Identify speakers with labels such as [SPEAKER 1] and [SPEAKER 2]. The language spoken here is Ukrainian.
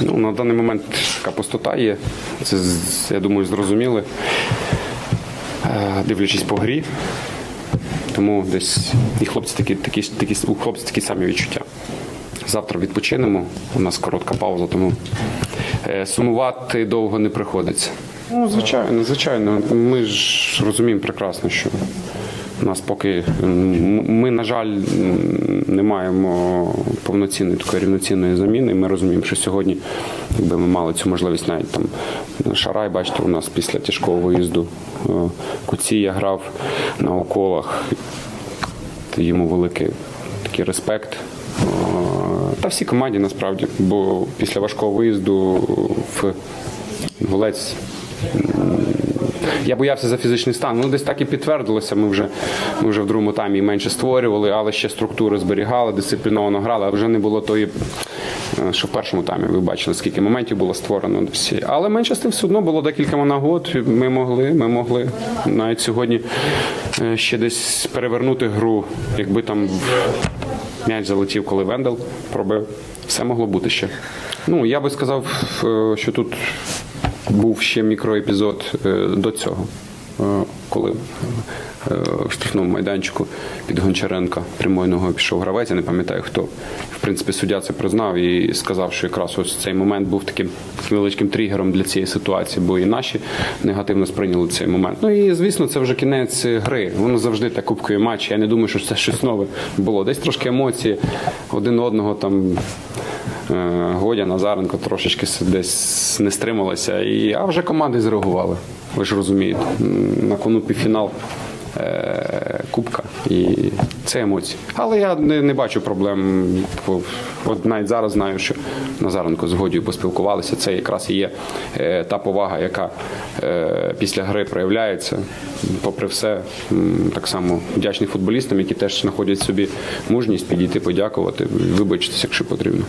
[SPEAKER 1] Ну, на даний момент така пустота є. Це, я думаю, зрозуміли, Е, дивлячись по грі. Тому десь і хлопці такі, такі, такі, у хлопців такі самі відчуття. Завтра відпочинемо, у нас коротка пауза, тому е, сумувати довго не приходиться. Ну, звичайно, звичайно. Ми ж розуміємо прекрасно, що у нас поки ми, на жаль, не маємо повноцінної такої рівноцінної заміни. Ми розуміємо, що сьогодні, якби ми мали цю можливість, навіть там Шарай, бачите, у нас після тяжкого виїзду е, Куція грав на околах. Йому великий такий респект. Е, Та всій команді насправді, бо після важкого виїзду в Голець я боявся за фізичний стан. Ну, десь так і підтвердилося. Ми вже, ми вже в другому таймі менше створювали, але ще структури зберігали, дисципліновано грали, а вже не було тої, е, що в першому таймі ви бачили, скільки моментів було створено. Всі. Але менше з тим все одно було декілька нагод. Ми могли, ми могли навіть сьогодні е, ще десь перевернути гру, якби там м'яч залетів, коли Вендел пробив. Все могло бути ще. Ну, я би сказав, е, що тут був ще мікроепізод е, до цього, е, коли е, в штрафному майданчику під Гончаренка прямою ногою пішов гравець, я не пам'ятаю хто. В принципі, суддя це признав і сказав, що якраз ось цей момент був таким невеличким тригером для цієї ситуації, бо і наші негативно сприйняли цей момент. Ну і звісно, це вже кінець гри. Воно завжди так кубкові матчі. Я не думаю, що це щось нове було. Десь трошки емоції один одного там. Е, Годя Назаренко трошечки десь не стрималася, і, а вже команди зреагували. Ви ж розумієте. На кону півфінал е, Кубка. І це емоції. Але я не, не бачу проблем. От навіть зараз знаю, що Назаренко з Годією поспілкувалися. Це якраз і є е, та повага, яка після гри проявляється. Попри все, так само вдячний футболістам, які теж знаходять собі мужність підійти, подякувати, вибачитися, якщо потрібно.